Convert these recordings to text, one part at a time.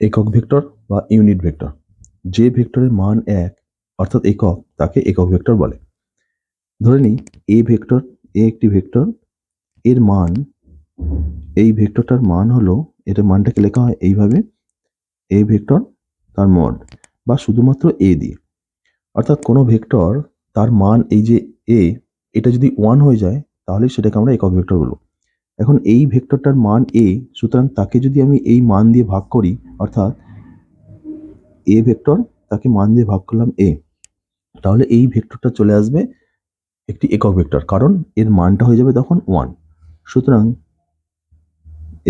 একক ভেক্টর বা unit vector. যে ভেক্টরের মান এক, অর্থাৎ একক, তাকে একক ভেক্টর বলে। ধরে নিই, এ ভেক্টর, এ একটি ভেক্টর, এর মান, এই ভেক্টরটার মান হলো, এটার মানটাকে লেখা হয় এইভাবে, এ ভেক্টর তার মড, বা শুধুমাত্র এ দিয়ে। অর্থাৎ কোনো ভেক্টর তার মান এই যে এ, এটা যদি ওয়ান হয়ে যায়, তাহলে সেটাকে আমরা একক ভেক্টর বলব। এখন এই ভেক্টরটার মান এ সুতরাং তাকে যদি আমি এই মান দিয়ে ভাগ করি, অর্থাৎ এ ভেক্টর, তাকে মান দিয়ে ভাগ করলাম এ তাহলে এই ভেক্টরটা চলে আসবে একটি একক ভেক্টর, কারণ এর মানটা হয়ে যাবে তখন ওয়ান সুতরাং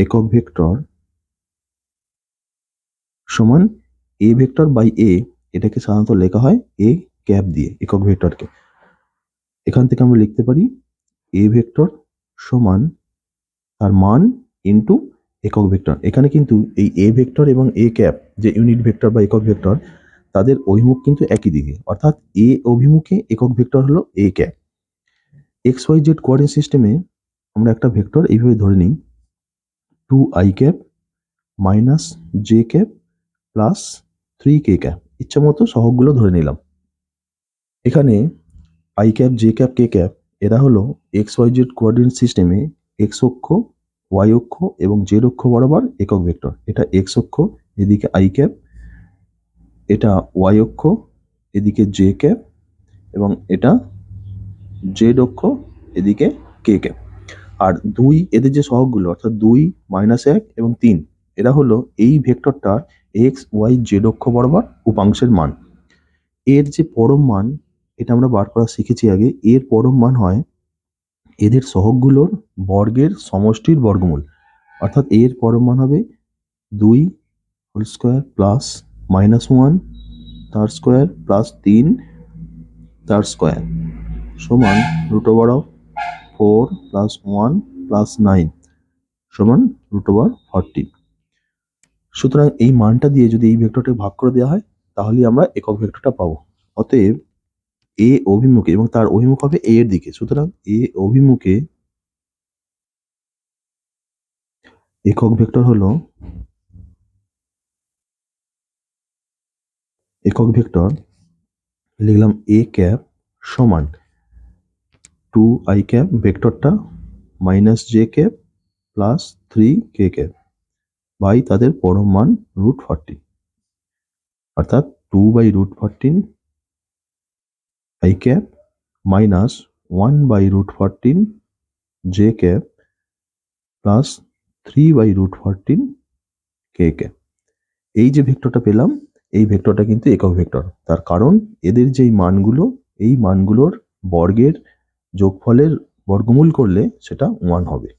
একক ভেক্টর সমান এ ভেক্টর বাই এ এটাকে সাধারণত লেখা হয় এ ক্যাপ দিয়ে, একক ভেক্টরকে। এখান থেকে আমরা লিখতে পারি এ ভেক্টর সমান তার মান ইন্টু একক ভেক্টর। এখানে কিন্তু এই এ ভেক্টর এবং এ ক্যাপ যে ইউনিট ভেক্টর বা একক ভেক্টর, তাদের অভিমুখ কিন্তু একই দিকে। অর্থাৎ এ অভিমুখে একক ভেক্টর হলো A cap. X Y Z coordinate সিস্টেমে আমরা একটা ভেক্টর এইভাবে ধরে নিই। Two I cap minus J cap plus three K cap. ইচ্ছা মতো সহগগুলো ধরে নিলাম। এখানে I cap J cap K cap, এরা হলো এক্স ওয়াই জেড কোঅর্ডিনেট সিস্টেমে এক্স অক্ষ ওয়াই অক্ষ এবং জেড অক্ষ বরাবর একক ভেক্টর। এটা এক্স অক্ষ, এদিকে আই ক্যাপ এটা ওয়াই অক্ষ, এদিকে জে ক্যাপ এবং এটা জেড অক্ষ, এদিকে কে ক্যাপ আর দুই এদের যে সহগগুলো, অর্থাৎ দুই মাইনাস এক এবং তিন, এরা হলো এই ভেক্টরটার এক্স ওয়াই জেড অক্ষ বরাবর উপাংশের মান। এর যে পরম মান, এটা আমরা বার করা শিখেছি আগে, এর পরম মান হয় এদের সহগগুলোর বর্গের সমষ্টির বর্গমূল। অর্থাৎ এর পরম মান হবে দুই whole square plus minus one তার স্কোয়ার প্লাস তিন তার স্কোয়ার সমান root over of four plus one plus nine সমান রুট ওভার ফর্টি। সুতরাং এই মানটা দিয়ে যদি এই ভেক্টরটাকে ভাগ করে দেওয়া হয় তাহলে আমরা একক ভেক্টরটা পাবো। অতএব এ অভিমুখে এবং তার অভিমুখ হবে এ এর দিকে। সুতরাং এ অভিমুখে একক ভেক্টর হলো একক ভেক্টর, লিখলাম এ ক্যাপ সমান two I cap ভেক্টরটা minus J cap plus three K cap by তাদের পরম মান রুট ফর্টি। অর্থাৎ two by root fourteen I cap minus one by root fourteen J cap plus three by root fourteen K cap এই যে ভেক্টরটা পেলাম, এই ভেক্টরটা কিন্তু একক ভেক্টর তার কারণ এদের যেই মানগুলো, এই মানগুলোর বর্গের যোগফলের বর্গমূল করলে সেটা ওয়ান হবে।